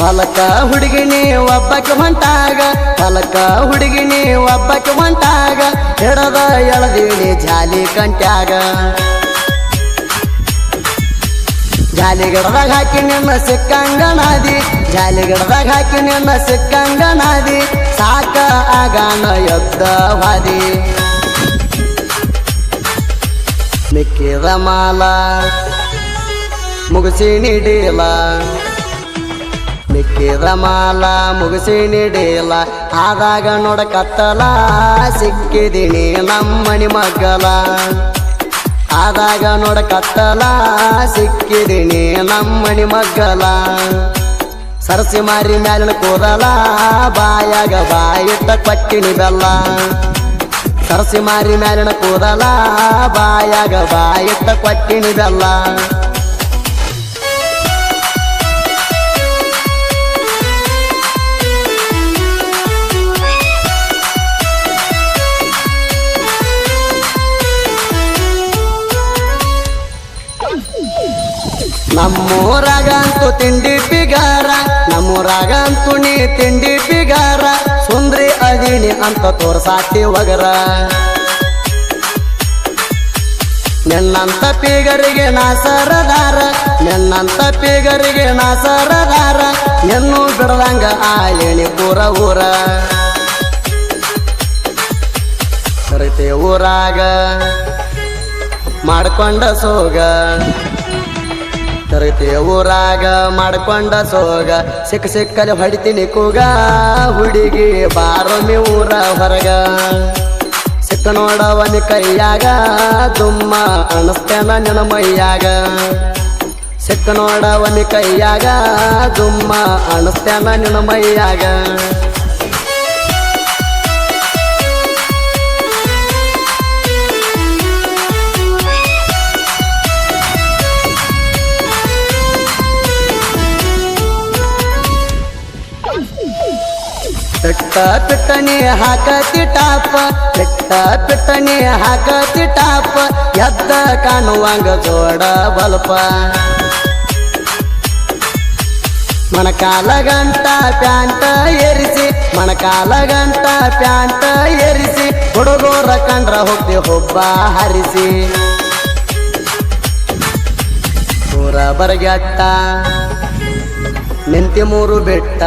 ಹೊಲಕ ಹುಡುಗಿನಿ ಒಬ್ಬಕ್ಕೆ ಹೊಂಟಾಗ ಹೊಲಕ ಹುಡುಗಿನಿ ಒಬ್ಬಕ್ಕೆ ಹೊಂಟಾಗ ಹಿಡದ ಎಳದೀನಿ ಜಾಲಿ ಕಂಟ್ಯಾಗ. ಜಾಲಿಗಡದಾಗ ಹಾಕಿ ನಿನ್ನ ಸಿಕ್ಕಂಗನಾದಿ, ಜಾಲಿಗಡದಾಗ ಹಾಕಿ ನಿನ್ನ ಸಿಕ್ಕಂಗನಾದಿ, ಸಾಕ ಆಗಾನ ಎದ್ದ ವಾದಿ ಮಿಕ್ಕಿದ ಮಾಲ ಮುಗಿಸಿ ನೀಡಿಲ್ಲ. ಮಿಕ್ಕಿದ ಮಾಲ ಮುಗಿಸಿ ನೀಡಿಲ್ಲ. ಆದಾಗ ನೋಡಕತ್ತಲ ಸಿಕ್ಕಿದೀನಿ ನಮ್ಮನಿ ಮಗಲ ಆದಾಗ ನೋಡಕತ್ತಲ ಸಿಕ್ಕಿದೀನಿ ನಮ್ಮನಿ ಮಗ್ಗಲ. ಸರಸಿ ಮಾರಿ ಮ್ಯಾಲಿನ ಕೂದಲ, ಬಾಯಾಗ ಬಾಯಿಟ್ಟ ಕೊಟ್ಟಿನಿ ಬೆಲ್ಲ. ಸರಸಿ ಮಾರಿ ಮ್ಯಾಲಿನ ಕೂದಲ, ಬಾಯಾಗ ಬಾಯಿಟ್ಟ ಕೊಟ್ಟಿನಿ ಬೆಲ್ಲ. ನಮ್ಮೂರಾಗಂತೂ ತಿಂಡಿ ಪಿಗಾರ ನಮ್ಮೂರಾಗಂತೂ ನೀ ತಿಂಡಿ ಪಿಗಾರ ಸುಂದ್ರಿ ಅದೀನಿ ಅಂತ ತೋರ್ಸಾತಿ ಒಗರ. ನಿನ್ನಂತ ಪೀಗರಿಗೆ ನಾ ಸರದಾರ, ನಿನ್ನಂತ ಪೀಗರಿಗೆ ನಾ ಸರದಾರ ನಿನ್ನೂ ಬಿಡದಂಗ ಆಳಿಣಿ ಪೂರ ಊರ. ಕರಿತೆ ಊರಾಗ, ಮಾಡ್ಕೊಂಡ ಸೋಗ. ತರಗತಿ ಊರಾಗ ಮಾಡ್ಕೊಂಡ ಸೋಗ. ಸಿಕ್ಕ ಸಿಕ್ಕಲ್ಲಿ ಹೊಡಿತೀನಿ ಕೂಗ. ಹುಡುಗಿ ಬಾರೊಮ್ಮೆ ಊರ ಹೊರಗ. ಸಿಕ್ಕ ನೋಡವನ ಕೈಯಾಗ ದುಮ್ಮ ಅಣಸ್ತೇನ ನಿನ ಮೈಯಾಗ. ಸಿಕ್ಕ ನೋಡವನ ಕೈಯಾಗ ದುಮ್ಮ ಅಣಸ್ತೇನ ನಿನ ಮೈಯಾಗ. ಪಿಟ್ಟ ಪೆಟ್ಟನೆ ಹಾಕತಿ ಟಾಪ ಪೆಟ್ಟ ಪೆಟ್ಟನೆ ಹಾಕತಿ ಟಾಪ ಎದ್ದ ಕಾಣುವಂಗ ಜೋಡ ಬಲ್ಪ. ಮಣಕಾಲ ಗಂಟ ಪ್ಯಾಂಟ ಏರಿಸಿ ಮಣಕಾಲ ಗಂಟ ಪ್ಯಾಂಟ ಏರಿಸಿ ಹುಡುಗೋರ ಕಂಡ್ರ ಹೋಗಿ ಹೊಬ್ಬ ಹರಿಸಿ. ಊರ ಬರಗೆಟ್ಟ, ನಿಂತಿ ಮೂರು ಬೆಟ್ಟ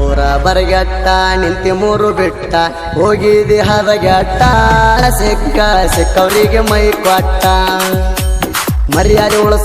ಪೂರ ಬರಗೆಟ್ಟ ನಿಂತಿ ಮೂರು ಬಿಟ್ಟ ಹೋಗಿದಿ ಹದಗೆಟ್ಟ ಸಿಕ್ಕ ಸಿಕ್ಕವರಿಗೆ ಮೈ ಕೊಟ್ಟ. ಮರ್ಯಾದೆ ಉಳಿಸ